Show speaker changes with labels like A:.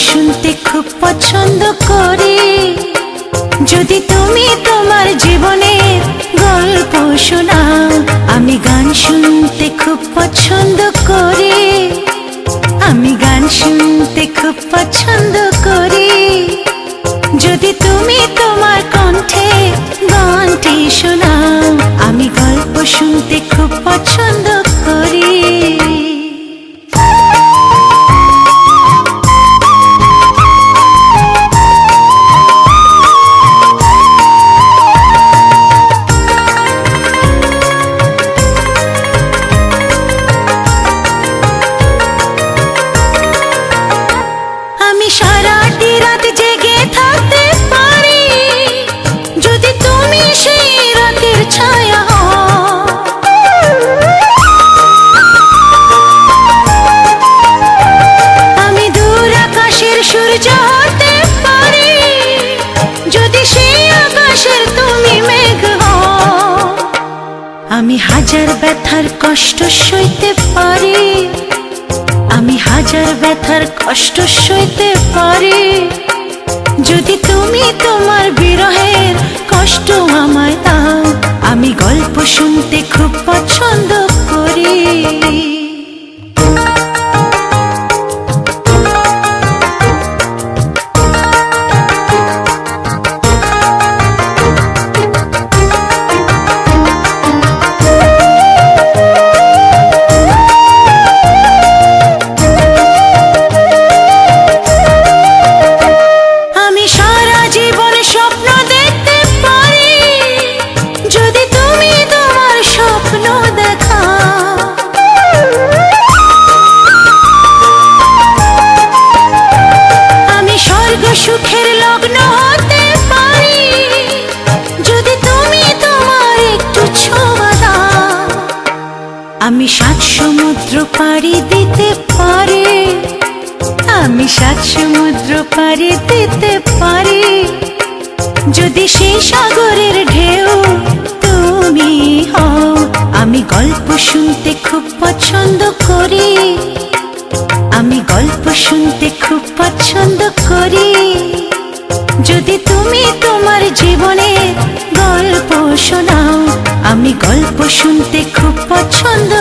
A: শুনতে খুব পছন্দ করি। যদি তুমি তোমার জীবনের গল্প শোনাও, আমি গান শুনতে খুব পছন্দ করি। আমি গান শুনতে খুব পছন্দ করি। যদি তুমি তোমার সারাটি রাত জেগে যদি তুমি সেই ছায়া আমি দূর আকাশের সূর্য যদি সেই আকাশের তুমি মেঘ আমি হাজার ব্যথার কষ্ট সইতে পারি। ব্যথার কষ্ট সইতে পারি। যদি তুমি তোমার বিরহের কষ্ট আমায় দাও, আমি গল্প শুনতে খুব পছন্দ আমি সাত সমুদ্র পাড়ি দিতে পারি, আমি সাত সমুদ্র পাড়ি দিতে পারি। যদি সেই সাগরের ঢেউ তুমি হও, আমি গল্প শুনতে খুব পছন্দ করি। আমি গল্প শুনতে খুব পছন্দ করি। যদি তুমি তোমার জীবনে গল্প শোনাও আমি গল্প শুনতে খুব পছন্দ